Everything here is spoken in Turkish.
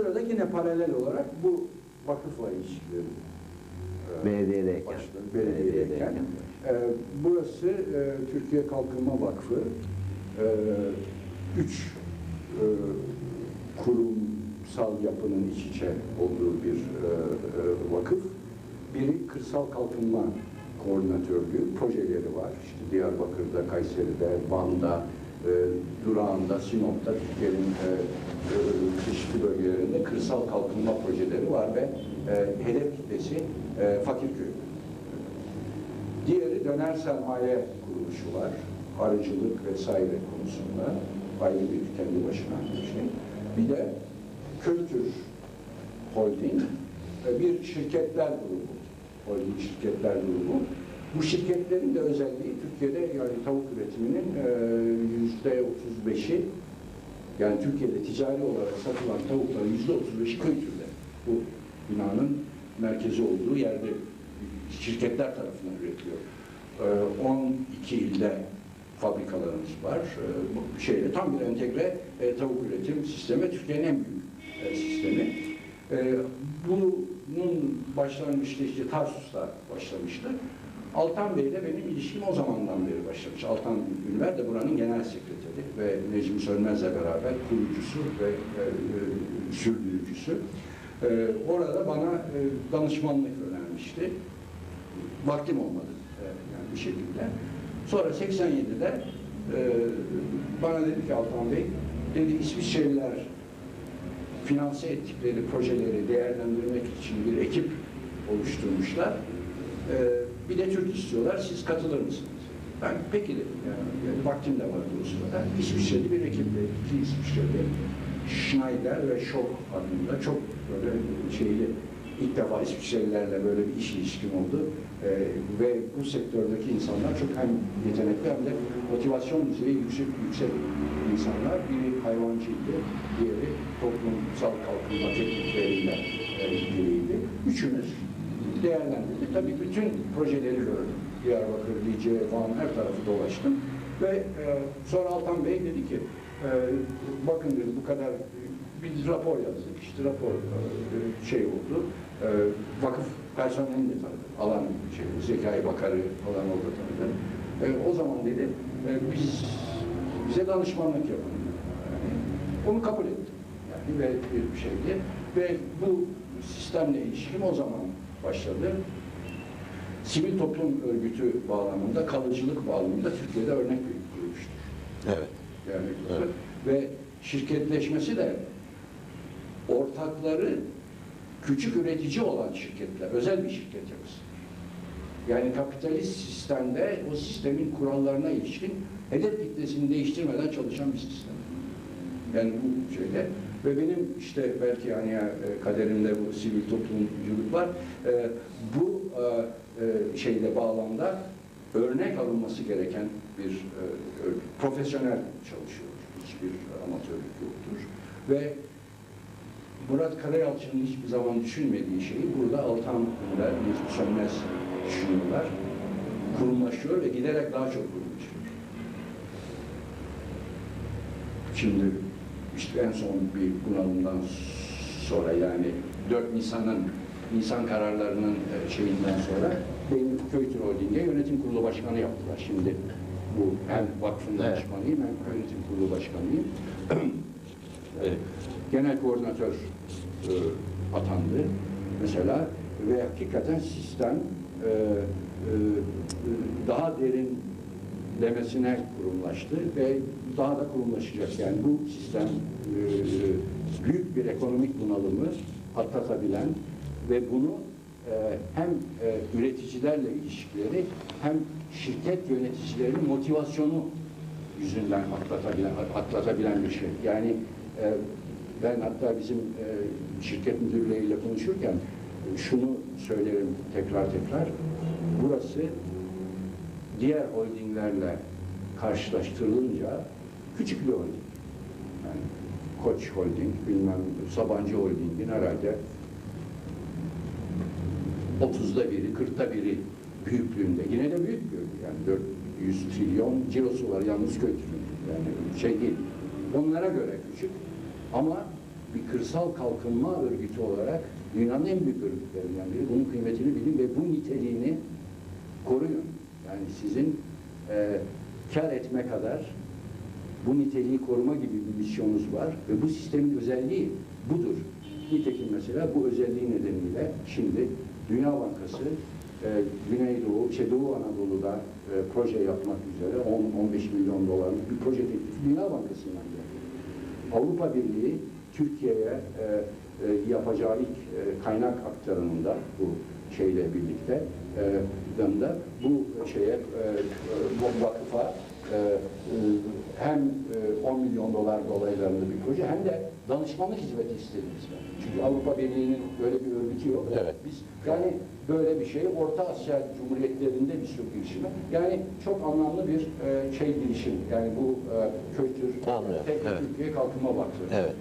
sırada yine paralel olarak bu vakıfla ilişkileri e, Belediyedeyken. Belediyedeyken. E, burası e, Türkiye Kalkınma Vakfı. E, üç e, kurumsal yapının iç içe olduğu bir e, e, vakıf. Biri kırsal kalkınma koordinatörlüğü projeleri var. İşte Diyarbakır'da, Kayseri'de, Van'da, e, Durağan'da, Sinop'ta Türkiye'nin e, e, çeşitli bölgelerinde kırsal kalkınma projeleri var ve e, hedef kitlesi e, Fakirköy. Diğeri döner sermaye kuruluşu var. Arıcılık vesaire konusunda ayrı bir kendi başına bir şey. Bir de Kültür Holding bir şirketler grubu. Holding şirketler grubu. Bu şirketlerin de özelliği Türkiye'de yani tavuk üretiminin e, yüzde otuz beşi yani Türkiye'de ticari olarak satılan tavukların yüzde otuz beşi köy türleri. Bu binanın merkezi olduğu yerde şirketler tarafından üretiliyor. Ee, 12 ilde fabrikalarımız var. Ee, bu şeyde tam bir entegre e, tavuk üretim sistemi Türkiye'nin en büyük e, sistemi. Bunun başlangıçta işte Tarsus'ta başlamıştı. Altan Bey ile benim ilişkim o zamandan beri başlamış. Altan Ünver de buranın genel sekreteri ve Necmi Sönmez'le beraber kurucusu ve e, e, sürdürücüsü. Ee, orada bana e, danışmanlık önermişti. Vaktim olmadı e, yani bir şekilde. Sonra 87'de e, bana dedi ki Altan Bey, dedi İsviçreliler finanse ettikleri projeleri değerlendirmek için bir ekip oluşturmuşlar. E, bir de Türk istiyorlar, siz katılır mısınız? Ben peki dedim, yani, yani vaktim de vardı o sırada. İsviçreli bir ekiple, iki İsviçreli, Schneider ve Schock adında çok böyle şeyli, ilk defa İsviçrelilerle böyle bir iş ilişkim oldu. Ee, ve bu sektördeki insanlar çok hem yetenekli hem de motivasyon düzeyi yüksek yüksek insanlar. Biri hayvancıydı, diğeri toplumsal kalkınma teknikleriyle e, ilgiliydi. Üçümüz değerlendirdik. Tabii bütün projeleri gördüm. Diyarbakır, Lice, Van her tarafı dolaştım. Ve e, sonra Altan Bey dedi ki, e, bakın dedi bu kadar bir rapor yazdık. İşte rapor e, şey oldu. E, vakıf personelini de tanıdı. Alan şey, Zekai Bakarı falan orada tanıdı. E, o zaman dedi, e, biz bize danışmanlık yapın. Yani, onu kabul ettim. Yani ve bir şeydi. Ve bu sistemle ilişkim o zaman başladı. Sivil toplum örgütü bağlamında, kalıcılık bağlamında Türkiye'de örnek bir kuruluştur. Evet. Yani Evet. ve şirketleşmesi de ortakları küçük üretici olan şirketler, özel bir şirket yapısı. Yani kapitalist sistemde o sistemin kurallarına ilişkin hedef kitlesini değiştirmeden çalışan bir sistem. Yani bu şeyde ve benim işte belki hani e, kaderimde bu sivil toplumculuk var. E, bu e, e, şeyde bağlamda örnek alınması gereken bir profesyonel çalışıyor. Hiçbir amatörlük yoktur. Ve Murat Karayalçı'nın hiçbir zaman düşünmediği şeyi burada Altan Ünler, Necip Sönmez düşünüyorlar. Kurumlaşıyor ve giderek daha çok kurumlaşıyor. Şimdi işte en son bir bunalımdan sonra yani 4 Nisan'ın Nisan kararlarının e, şeyinden sonra beni Köytür Holding'e yönetim kurulu başkanı yaptılar. Şimdi bu hem vakfın Evet. danışmanıyım hem yönetim kurulu başkanıyım. Evet. Genel koordinatör e, atandı mesela ve hakikaten sistem e, e, daha derinlemesine kurumlaştı ve daha da kurumlaşacak. Yani bu sistem e, büyük bir ekonomik bunalımı atlatabilen ve bunu e, hem e, üreticilerle ilişkileri hem şirket yöneticilerinin motivasyonu yüzünden atlatabilen, atlatabilen bir şey. Yani ben hatta bizim şirket müdürleriyle konuşurken şunu söylerim tekrar tekrar. Burası diğer holdinglerle karşılaştırılınca küçük bir holding. Yani Koç Holding, bilmem Sabancı Holding'in herhalde 30'da biri, 40'ta biri büyüklüğünde. Yine de büyük bir yani 400 trilyon cirosu var yalnız köy Yani şey değil. Onlara göre küçük ama bir kırsal kalkınma örgütü olarak dünyanın en büyük örgütlerinden biri. Bunun kıymetini bilin ve bu niteliğini koruyun. Yani sizin e, kar etme kadar bu niteliği koruma gibi bir misyonunuz var ve bu sistemin özelliği budur. Nitekim mesela bu özelliği nedeniyle şimdi Dünya Bankası e, Güneydoğu, şey Doğu Anadolu'da e, proje yapmak üzere 10-15 milyon dolarlık bir proje teklifi Dünya Bankası'ndan geldi. Avrupa Birliği Türkiye'ye e, e, yapacağı ilk e, kaynak aktarımında bu şeyle birlikte e, da bu şeye e, e, bu vakıfa e, e, hem e, 10 milyon dolar dolaylarında bir proje hem de danışmanlık hizmeti istediniz. Çünkü Avrupa Birliği'nin böyle bir örgütü yok. Evet. Biz yani böyle bir şey Orta Asya Cumhuriyetlerinde bir sürü girişimi. Yani çok anlamlı bir e, şey girişim. Yani bu e, kültür Anlıyorum, tek evet. Türkiye Kalkınma Vakfı. Evet.